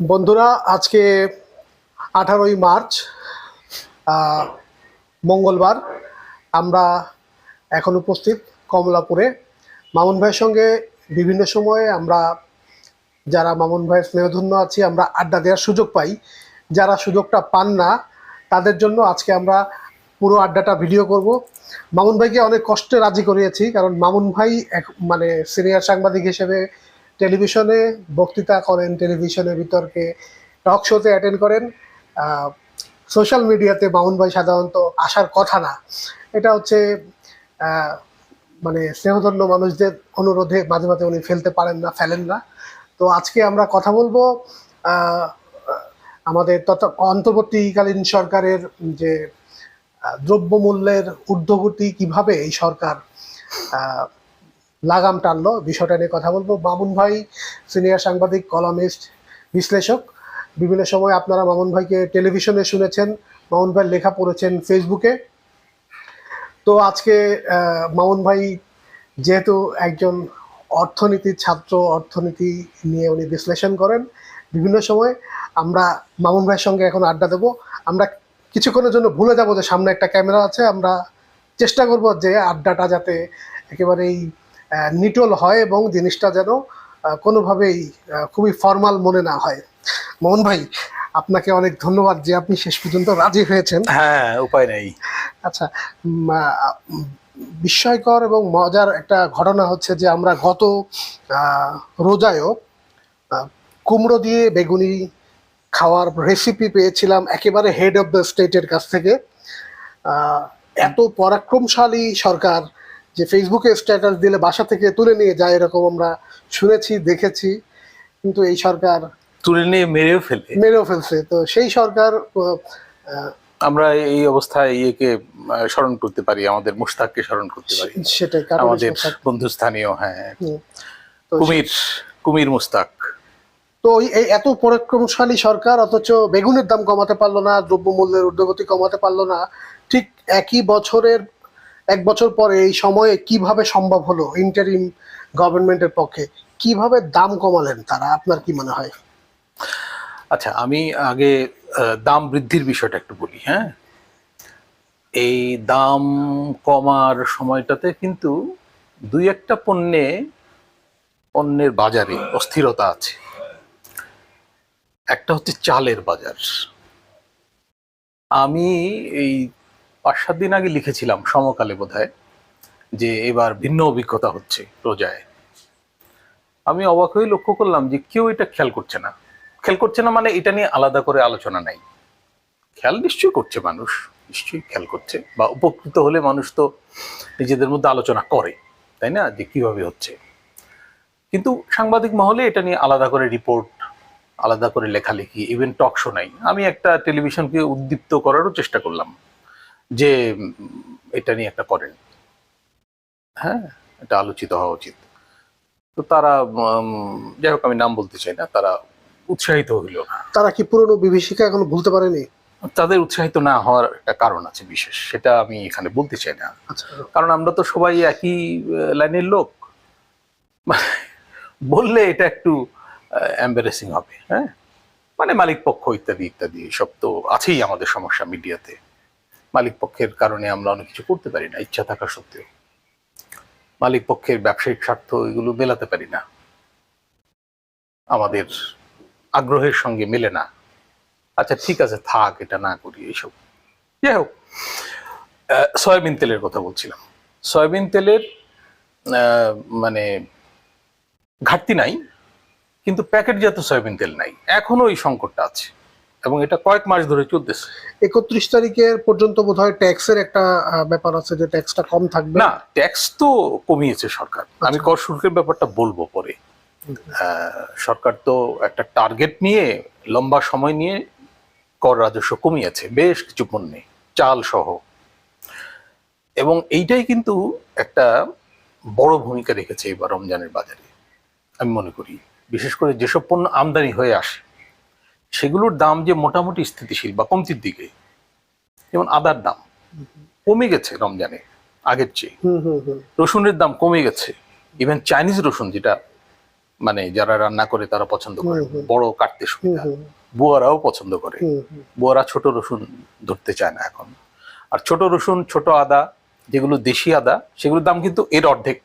বন্ধুরা, আজকে আঠারোই মার্চ মঙ্গলবার। আমরা এখন উপস্থিত কমলাপুরে। মামুন ভাইয়ের সঙ্গে বিভিন্ন সময়ে আমরা, যারা মামুন ভাইয়ের স্নেহধন্য আছি, আমরা আড্ডা দেওয়ার সুযোগ পাই। যারা সুযোগটা পান না, তাদের জন্য আজকে আমরা পুরো আড্ডাটা ভিডিও করব। মামুন ভাইকে অনেক কষ্টে রাজি করিয়েছি, কারণ মামুন ভাই এক মানে সিনিয়র সাংবাদিক হিসেবে টেলিভিশনে বক্তৃতা করেন টেলিভিশনে বিতর্কে টক শোতে অ্যাটেন্ড করেন। সোশ্যাল মিডিয়াতে মামুন ভাই সাধারণত আসার কথা না। এটা হচ্ছে মানে স্নেহধন্য মানুষদের অনুরোধে মাঝে মাঝে উনি ফেলতে পারেন না, ফেলেন না। তো আজকে আমরা কথা বলব আমাদের তথা অন্তর্বর্তীকালীন সরকারের যে দ্রব্যমূল্যের ঊর্ধ্বগতি কীভাবে এই সরকার লাগাম টানলো, বিষয়টা নিয়ে কথা বলব। মামুন ভাই সিনিয়র সাংবাদিক কলামিস্ট বিশ্লেষক। বিভিন্ন সময় আপনারা মামুন ভাইকে টেলিভিশনে শুনেছেন, মামুন ভাই লেখা পড়েছেন ফেসবুকে তো আজকে মামুন ভাই যেহেতু একজন অর্থনীতির ছাত্র, অর্থনীতি নিয়ে উনি বিশ্লেষণ করেন, বিভিন্ন সময় আমরা মামুন ভাইয়ের সঙ্গে এখন আড্ডা দেবো। আমরা কিছুক্ষণের জন্য ভুলে যাব যে সামনে একটা ক্যামেরা আছে, আমরা চেষ্টা করব যে আড্ডাটা যাতে একেবারেই নিটল হয় এবং জিনিসটা যেন কোনোভাবেই খুবই ফর্মাল মনে না হয়। মোহন ভাই আপনাকে অনেক ধন্যবাদ যে আপনি শেষ পর্যন্ত রাজি হয়েছেন। হ্যাঁ উপায় নেই। আচ্ছা বিস্ময়কর এবং মজার একটা ঘটনা হচ্ছে যে আমরা গত রোজায়ও কুমড়ো দিয়ে বেগুনি খাওয়ার রেসিপি পেয়েছিলাম একেবারে হেড অফ দ্য স্টেটের কাছ থেকে। এত পরাক্রমশালী সরকার যে ফেসবুকে স্ট্যাটাস দিলে বাসা থেকে তুলে নিয়ে যায় এরকম আমরা শুনেছি দেখেছি। কিন্তু এই সরকার তুলে নিয়ে মেরেও ফেলে। মেরেও ফেলছে। তো সেই সরকার আমরা এই অবস্থায় ইয়েকে স্মরণ করতে পারি আমাদের মুস্তাককে স্মরণ করতে পারি। সেটাই আমাদের বন্ধুস্থানীয় হ্যাঁ। কুমির কুমির মুস্তাক তো এই এত পরাক্রমশালী সরকার অথচ বেগুনের দাম কমাতে পারল না দ্রব্যমূল্যের ঊর্ধ্বগতি কমাতে পারল না। ঠিক একই বছরের এক বছর পরে এই সময়ে কীভাবে সম্ভব হলো ইন্টারিম গভর্নমেন্টের পক্ষে? কীভাবে দাম কমালেন তারা? আপনার কি মনে হয়? আচ্ছা আমি আগে দাম বৃদ্ধির বিষয়টা একটু বলি হ্যাঁ? এই দাম কমার সময়টাতে কিন্তু দুই একটা পণ্যে পণ্যের বাজারে অস্থিরতা আছে। একটা হচ্ছে চালের বাজার। আমি এই পাঁচ সাত দিন আগে লিখেছিলাম সমকালে বোধহয়, যে এবার ভিন্ন অভিজ্ঞতা হচ্ছে রোজায়। আমি অবাক হয়ে লক্ষ্য করলাম যে কেউ এটা খেয়াল করছে না। খেয়াল করছে না মানে এটা নিয়ে আলাদা করে আলোচনা নাই। খেয়াল নিশ্চয়ই করছে মানুষ, নিশ্চয়ই খেয়াল করছে বা উপকৃত হলে মানুষ তো নিজেদের মধ্যে আলোচনা করে, তাই না? যে কীভাবে হচ্ছে। কিন্তু সাংবাদিক মহলে এটা নিয়ে আলাদা করে রিপোর্ট আলাদা করে লেখালেখি ইভেন টক শো নাই। আমি একটা টেলিভিশনকে উদ্দীপ্ত করারও চেষ্টা করলাম। যে এটা নিয়ে একটা করেন। হ্যাঁ এটা আলোচিত হওয়া উচিত। তো তারা যাই হোক আমি নাম বলতে চাই না তারা উৎসাহিত হইল না। তারা কি পুরনো বিভীষিকা এখনও ভুলতে পারেনি? তাদের উৎসাহিত না হওয়ার একটা কারণ আছে বিশেষ সেটা আমি এখানে বলতে চাই না। আচ্ছা। কারণ আমরা তো সবাই একই লাইনের লোক। মানে বললে এটা একটু এম্বারেসিং হবে হ্যাঁ? মানে মালিক পক্ষ ইত্যাদি ইত্যাদি সব তো আছেই আমাদের সমস্যা মিডিয়াতে। মালিক পক্ষের কারণে আমরা অনেক কিছু করতে পারি না, ইচ্ছা থাকা সত্ত্বেও। মালিক পক্ষের ব্যবসায়িক স্বার্থ এগুলো মেলাতে পারি না। আমাদের আগ্রহের সঙ্গে মেলে না। আচ্ছা ঠিক আছে, থাক, এটা না করি, এইসব। যাই হোক সয়াবিন তেলের কথা বলছিলাম। সয়াবিন তেলের মানে ঘাটতি নাই, কিন্তু প্যাকেটজাত সয়াবিন তেল নাই। এখনও এই সংকটটা আছে। এবং এটা কয়েক মাস ধরে চলতেছে। একত্রিশ তারিখের পর্যন্ত বোধ হয় ট্যাক্সের একটা ব্যাপার আছে যে ট্যাক্সটা কম থাকবে। না ট্যাক্স তো কমিয়েছে সরকার। আমি কর শুল্কের ব্যাপারটা বলব পরে। সরকার তো একটা টার্গেট নিয়ে লম্বা সময় নিয়ে কর রাজস্ব কমিয়েছে বেশ কিছু পণ্যে চাল সহ। এবং এইটাই কিন্তু একটা বড় ভূমিকা রেখেছে এবার রমজানের বাজারে আমি মনে করি। বিশেষ করে যেসব পণ্য আমদানি হয়ে আসে সেগুলোর দাম যে মোটামুটি স্থিতিশীল বা কমতির দিকে যেমন আদার দাম কমে গেছে রমজানে আগের চেয়ে। রসুনের দাম কমে গেছে। ইভেন চাইনিজ রসুন যেটা মানে যারা রান্না করে তারা পছন্দ করে। বড় কাটতে সুবিধা। বুয়ারাও পছন্দ করে। বুয়ারা ছোট রসুন ধরতে চায় না এখন। আর ছোট রসুন ছোট আদা যেগুলো দেশি আদা সেগুলোর দাম কিন্তু এর অর্ধেক।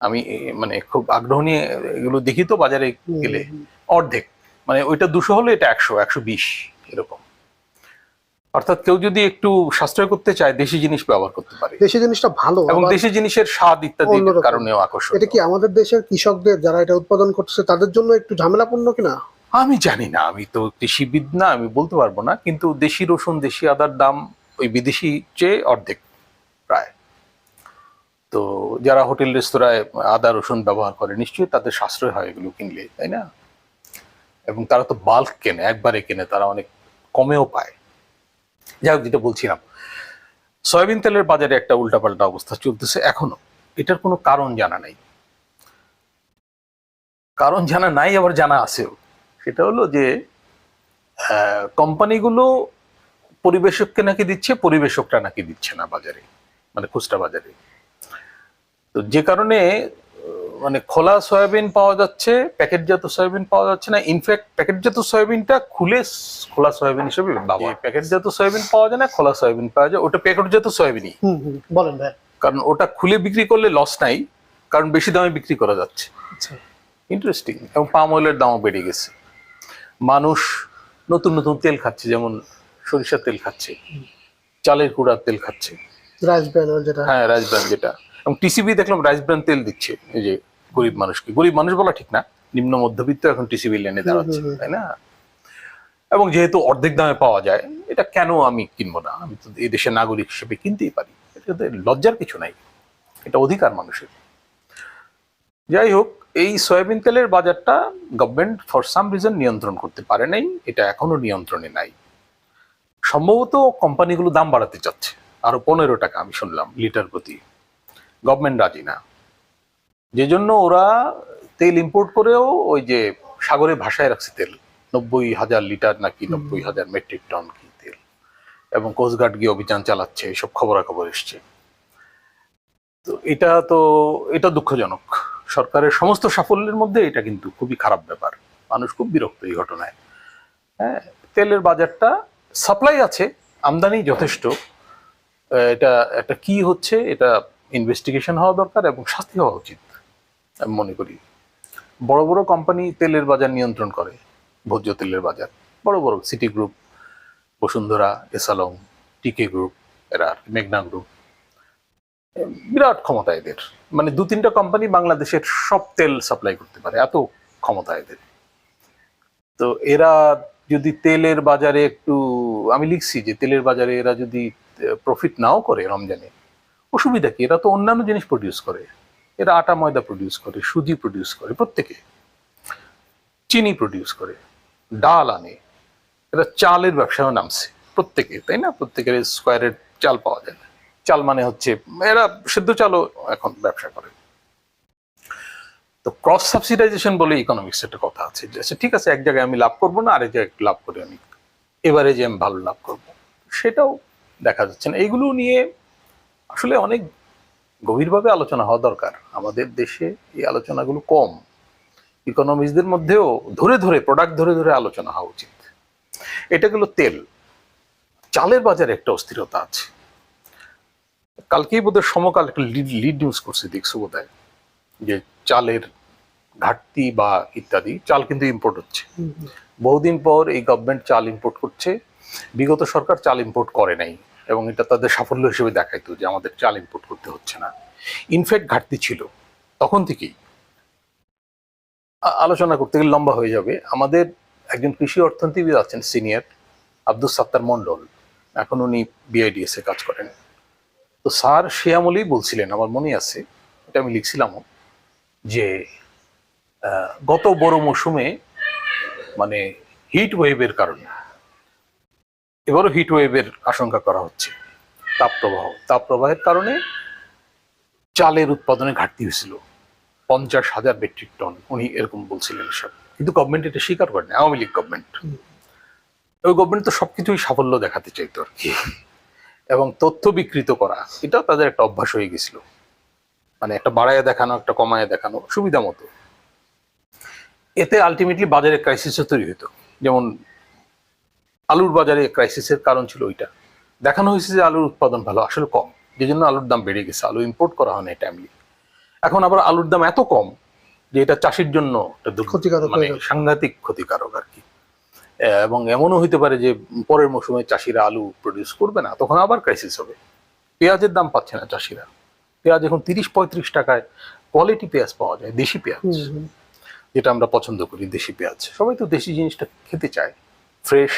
আমি মানে খুব আগ্রহ নিয়ে এগুলো দেখি তো বাজারে গেলে। অর্ধেক। মানে ওইটা দুশো হলে এটা একশো একশো বিশ এরকম। অর্থাৎ কেউ যদি একটু সাশ্রয় করতে চায় দেশি জিনিস ব্যবহার করতে পারে। দেশি জিনিসটা ভালো এবং দেশি জিনিসের স্বাদ অন্যরকম। কারণেও আকর্ষণ এটা কি আমাদের দেশের কৃষকদের যারা এটা উৎপাদন করছে তাদের জন্য একটু ঝামেলাপূর্ণ কিনা? আমি জানি না আমি তো কৃষিবিদ না আমি বলতে পারব না কিন্তু দেশি রসুন দেশি আদার দাম ওই বিদেশি চেয়ে অর্ধেক প্রায়। তো যারা হোটেল রেস্তোরাঁয় আদা রসুন ব্যবহার করে নিশ্চয়ই তাদের সাশ্রয় হয় এগুলো কিনলে তাই না? এবং তারা তো বাল্ক কেনে, একবারে কেনে, তারা অনেক কমেও পায়। যাই হোক, যেটা বলছিলাম, সয়াবিন তেলের বাজারে একটা উল্টাপাল্টা অবস্থা চলতেছে এখনও। এটার কোনো কারণ জানা নাই। কারণ জানা নাই, আবার জানা আছেও। সেটা হলো যে কোম্পানিগুলো পরিবেশককে নাকি দিচ্ছে, পরিবেশকরা নাকি দিচ্ছে না বাজারে মানে খুচরা বাজারে। তো যে কারণে মানে খোলা সয়াবিন পাওয়া যাচ্ছে প্যাকেটজাত সয়াবিন পাওয়া যাচ্ছে না। ইনফ্যাক্ট প্যাকেটজাত সয়াবিনটা খুলে খোলা সয়াবিন হিসেবে প্যাকেটজাত সয়াবিন পাওয়া যায় না খোলা সয়াবিন পাওয়া যায়। ওটা প্যাকেটজাত সয়াবিনই। বলেন ভাই। কারণ ওটা খুলে বিক্রি করলে লস নাই কারণ বেশি দামে বিক্রি করা যাচ্ছে। আচ্ছা। ইন্টারেস্টিং এবং পাম অয়েলের দামও বেড়ে গেছে। মানুষ নতুন নতুন তেল খাচ্ছে যেমন সরিষার তেল খাচ্ছে চালের কুড়ার তেল খাচ্ছে। রাইস ব্র্যান্ড যেটা। হ্যাঁ রাইস ব্র্যান্ড যেটা। এবং টিসিবি দেখলাম রাইস ব্র্যান্ড তেল দিচ্ছে এই যে গরিব মানুষকে। গরিব মানুষ বলা ঠিক না নিম্ন মধ্যবিত্ত এখন টিসিবি লেনে দাঁড়াচ্ছে। তাই না? এবং যেহেতু অর্ধেক দামে পাওয়া যায় এটা কেন আমি কিনবো না? আমি তো এই দেশের নাগরিক হিসেবে কিনতেই পারি। এটাতে লজ্জার কিছু নাই। এটা অধিকার মানুষের। যাই হোক এই সয়াবিন তেলের বাজারটা গভর্নমেন্ট ফর সাম রিজন নিয়ন্ত্রণ করতে পারে নাই এটা এখনও নিয়ন্ত্রণে নাই। সম্ভবত কোম্পানিগুলো দাম বাড়াতে চাচ্ছে। আরও পনেরো টাকা আমি শুনলাম লিটার প্রতি। গভর্নমেন্ট রাজি না। যে জন্য ওরা তেল ইম্পোর্ট করেও ওই যে সাগরে ভাসায় রাখছে তেল নব্বই হাজার লিটার নাকি নব্বই হাজার মেট্রিক টন কি তেল। এবং কোস্টগার্ড গিয়ে অভিযান চালাচ্ছে এসব খবরাখবর এসছে। তো এটা তো এটা দুঃখজনক। সরকারের সমস্ত সাফল্যের মধ্যে এটা কিন্তু খুবই খারাপ ব্যাপার। মানুষ খুব বিরক্ত এই ঘটনায়। হ্যাঁ তেলের বাজারটা সাপ্লাই আছে আমদানি যথেষ্ট। এটা একটা কি হচ্ছে এটা ইনভেস্টিগেশন হওয়া দরকার এবং শাস্তি হওয়া উচিত, আমি মনে করি। বড় বড় কোম্পানি তেলের বাজার নিয়ন্ত্রণ করে, ভোজ্য তেলের বাজার। বড় বড় সিটি গ্রুপ বসুন্ধরা, এসালং টিকে গ্রুপ এরা আর মেঘনা গ্রুপ বিরাট ক্ষমতা এদের। মানে দু তিনটা কোম্পানি বাংলাদেশের সব তেল সাপ্লাই করতে পারে, এত ক্ষমতা এদের। তো এরা যদি তেলের বাজারে একটু, আমি লিখছি যে তেলের বাজারে এরা যদি প্রফিট নাও করে রমজানে অসুবিধা কি? এরা তো অন্যান্য জিনিস প্রডিউস করে। এরা আটা ময়দা প্রডিউস করে সুজি প্রডিউস করে প্রত্যেকে। চিনি প্রডিউস করে ডাল আনে। এরা চালের ব্যবসাও নামছে প্রত্যেকে তাই না? প্রত্যেকের স্কোয়ারের চাল পাওয়া যায় না। চাল মানে হচ্ছে এরা সেদ্ধ চালও এখন ব্যবসা করে। তো ক্রস সাবসিডাইজেশন বলে ইকোনমিক্স একটা কথা আছে যে আচ্ছা, ঠিক আছে এক জায়গায় আমি লাভ করব না আরেক জায়গায় লাভ করে আমি। এবারে যে আমি ভালো লাভ করব। সেটাও দেখা যাচ্ছে না। এইগুলো নিয়ে আসলে অনেক গভীরভাবে আলোচনা হওয়া দরকার। আমাদের দেশে এই আলোচনাগুলো কম। ইকোনমিক্সদের মধ্যেও ধরে ধরে প্রোডাক্ট ধরে ধরে আলোচনা হওয়া উচিত। এটা গেল তেল। চালের বাজারে একটা অস্থিরতা আছে। কালকেই বোধহয় সমকাল একটা লিড লিড নিউজ করছে দেখছ বোধহয় যে চালের ঘাটতি বা ইত্যাদি চাল কিন্তু ইম্পোর্ট হচ্ছে। বহুদিন পর এই গভর্নমেন্ট চাল ইম্পোর্ট করছে। বিগত সরকার চাল ইম্পোর্ট করে নাই। এবং এটা তাদের সাফল্য হিসেবে দেখাইতো যে আমাদের চাল ইম্পোর্ট করতে হচ্ছে না। ইনফ্যাক্ট ঘাটতি ছিল। তখন থেকেই আলোচনা করতে গেলে লম্বা হয়ে যাবে। আমাদের একজন কৃষি অর্থনীতিবিদ আছেন সিনিয়র আব্দুল সাত্তার মন্ডল এখন উনি বিআইডিএস এ কাজ করেন। তো স্যার সে আমলেই বলছিলেন, আমার মনে আছে, এটা আমি লিখছিলামও, যে গত বড় মৌসুমে মানে হিট ওয়েভের কারণে এবারও হিট ওয়েভের আশঙ্কা করা হচ্ছে। তাপপ্রবাহ, তাপপ্রবাহের কারণে চালের উৎপাদনে ঘাটতি হয়েছিল। পঞ্চাশ হাজার মেট্রিক টন উনি এরকম বলছিলেন সব কিন্তু গভর্নমেন্ট এটা স্বীকার করেনি, আওয়ামী লীগ গভর্নমেন্ট। ওই গভর্নমেন্ট তো সবকিছুই সাফল্য দেখাতে চাইতো আর কি। এবং তথ্য বিকৃত করা এটা তাদের একটা অভ্যাস হয়ে গেছিল। মানে একটা বাড়ায় দেখানো, একটা কমায় দেখানো, সুবিধা মতো। এতে আলটিমেটলি বাজারে ক্রাইসিসও তৈরি হতো যেমন আলুর বাজারে ক্রাইসিসের কারণ ছিল ওইটা। দেখানো হয়েছে যে আলুর উৎপাদন ভালো আসলে কম। যে জন্য আলুর দাম বেড়ে গেছে আলু ইম্পোর্ট করা হয় না টাইমলি এখন আবার আলুর দাম এত কম যে এটা চাষির জন্য ক্ষতিকারক মানে সাংঘাতিক ক্ষতিকারক আর কি। এবং এমনও হইতে পারে যে পরের মৌসুমে চাষিরা আলু প্রডিউস করবে না তখন আবার ক্রাইসিস হবে। পেঁয়াজের দাম পাচ্ছে না চাষিরা। পেঁয়াজ এখন তিরিশ পঁয়ত্রিশ টাকায় কোয়ালিটি পেঁয়াজ পাওয়া যায় দেশি পেঁয়াজ। যেটা আমরা পছন্দ করি দেশি পেঁয়াজ। সবাই তো দেশি জিনিসটা খেতে চায় ফ্রেশ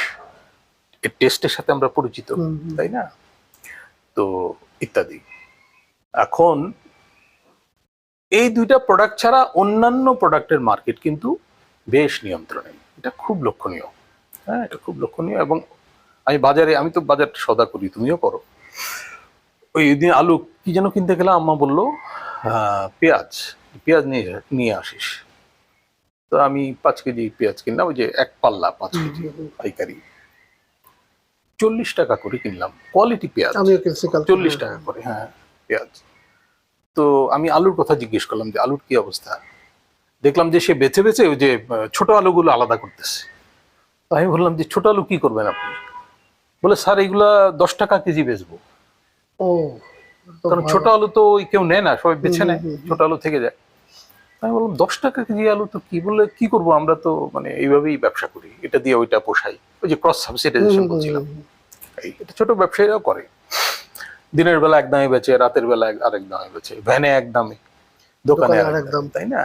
এর টেস্টের সাথে আমরা পরিচিত। তাই না? তো ইত্যাদি। এখন এই দুইটা প্রোডাক্ট ছাড়া অন্যান্য প্রোডাক্টের মার্কেট কিন্তু বেশ নিয়ন্ত্রণে। এটা খুব লক্ষণীয়। হ্যাঁ এটা খুব লক্ষণীয় এবং আমি বাজারে আমি তো বাজার সদা করি তুমিও করো। ওই দিন আলু কি যেন কিনতে গেলাম আম্মা বলল আহ, পেঁয়াজ পেঁয়াজ নিয়ে নিয়ে আসিস। তো আমি পাঁচ কেজি পেঁয়াজ কিনলাম ওই যে এক পাল্লা পাঁচ কেজি পাইকারি। চল্লিশ টাকা করে কিনলাম। কোয়ালিটি পেঁয়াজ। চল্লিশ টাকা করে হ্যাঁ পেঁয়াজ। তো আমি আলুর কথা জিজ্ঞেস করলাম যে আলুর কি অবস্থা? দেখলাম যে সে বেছে বেছে ওই যে ছোট আলুগুলো আলাদা করতেছে। তো আমি বললাম যে ছোট আলু কি করবেন আপনি? বলে স্যার এগুলা দশ টাকা কেজি বেচবো। ও কারণ। ছোট আলু তো ওই কেউ নেয় না সবাই বেছে নেয়। ছোট আলু থেকে যায়। আমি বললাম দশ টাকা কেজি আলু তো কি? বলে কি করব আমরা তো মানে এইভাবেই ব্যবসা করি এটা দিয়ে ওইটা পোষাই। ওই যে ক্রস সাবসিডাইজেশন বলছিলাম। এই এটা ছোট ব্যবসায়ীরাও করে। দিনের বেলা এক দামে বেচে রাতের বেলা আরেক দামে বেচে ভ্যানে এক দামে দোকানে আরেক দাম। তাই না?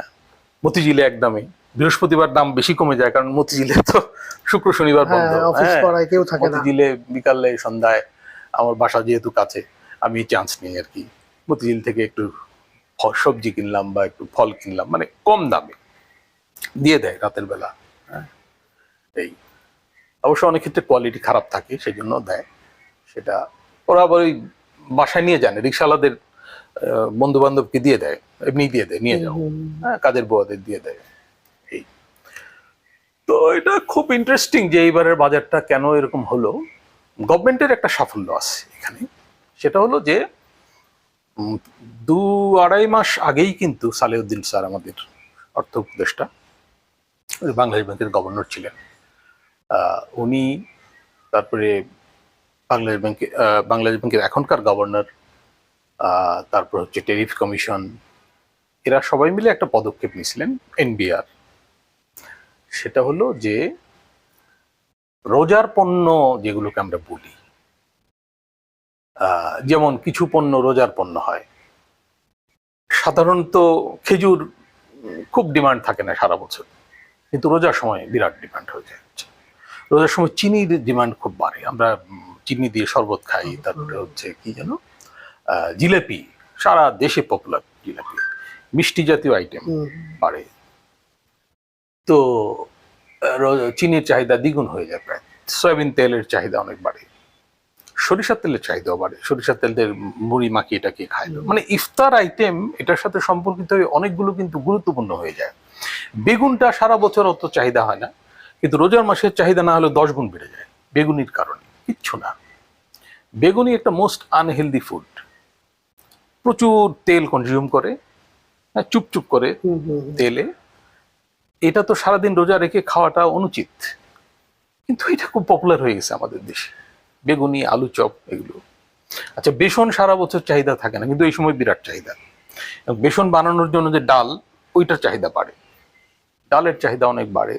মতিঝিলে এক দামে বৃহস্পতিবার দাম বেশি কমে যায় কারণ মতিঝিলে তো শুক্র শনিবার বন্ধ। হ্যাঁ অফিস হ্যাঁ, করায় কেউ থাকে না। মতিঝিলে বিকালে সন্ধ্যায় আমার বাসা যেহেতু কাছে আমি চান্স নিই আর কি। মতিঝিল থেকে একটু সবজি কিনলাম বা একটু ফল কিনলাম মানে কম দামে। দিয়ে দেয় রাতের বেলা হ্যাঁ। এই অবশ্য অনেক ক্ষেত্রে কোয়ালিটি খারাপ থাকে সেই জন্য দেয়। সেটা ওরা আবার ওই বাসায় নিয়ে যান রিক্সাওয়ালাদের বন্ধু বান্ধবকে দিয়ে দেয় এমনি দিয়ে দেয় নিয়ে যাও। হ্যাঁ কাজের বুয়াদের দিয়ে দেয়। এই। তো এটা খুব ইন্টারেস্টিং যে এইবারের বাজারটা কেন এরকম হলো। গভর্নমেন্টের একটা সাফল্য আছে এখানে। সেটা হলো যে দু আড়াই মাস আগেই কিন্তু সালেউদ্দিন স্যার আমাদের অর্থ উপদেষ্টা বাংলাদেশ ব্যাংকের গভর্নর ছিলেন। উনি তারপরে বাংলাদেশ ব্যাংকে বাংলাদেশ ব্যাংকের এখনকার গভর্নর তারপর হচ্ছে টেরিফ কমিশন এরা সবাই মিলে একটা পদক্ষেপ নিয়েছিলেন এনবিআর। সেটা হলো যে রোজার পণ্য যেগুলোকে আমরা বলি যেমন কিছু পণ্য রোজার পণ্য হয়, সাধারণত খেজুর খুব ডিমান্ড থাকে না সারা বছর, কিন্তু রোজার সময় বিরাট ডিমান্ড হয়ে যায়। রোজার সময় চিনির ডিমান্ড খুব বাড়ে। আমরা চিনি দিয়ে শরবত খাই তারপরে হচ্ছে কি যেন জিলেপি সারা দেশে পপুলার জিলেপি। মিষ্টি জাতীয় আইটেম বাড়ে। তো চিনির চাহিদা দ্বিগুণ হয়ে যায় প্রায়। সয়াবিন তেলের চাহিদা অনেক বাড়ে। সরিষার তেলের চাহিদাও বাড়ে। সরিষার তেলের মুড়ি মাখিয়ে এটাকে খায় মানে ইফতার আইটেম এটার সাথে সম্পর্কিত অনেকগুলো কিন্তু গুরুত্বপূর্ণ হয়ে যায়। বেগুনটা সারা বছর অত চাহিদা হয় না। কিন্তু রোজার মাসের চাহিদা না হলে দশ গুণ বেড়ে যায় বেগুনির কারণে কিচ্ছু না। বেগুনি একটা মোস্ট আনহেলদি ফুড প্রচুর তেল কনজিউম করে হ্যাঁ, চুপ চুপ করে। তেলে। এটা তো সারাদিন রোজা রেখে খাওয়াটা অনুচিত। কিন্তু এটা খুব পপুলার হয়ে গেছে আমাদের দেশে। বেগুনি আলু চপ এগুলো। আচ্ছা বেসন সারা বছর চাহিদা থাকে না কিন্তু এই সময় বিরাট চাহিদা। বেসন বানানোর জন্য যে ডাল ওইটার চাহিদা বাড়ে। ডালের চাহিদা অনেক বাড়ে।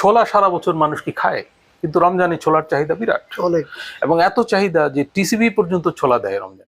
ছোলা সারা বছর মানুষ কি খায়? কিন্তু রমজানে ছোলার চাহিদা বিরাট। অনেক। এবং এত চাহিদা যে টিসিবি পর্যন্ত ছোলা দেয় রমজান।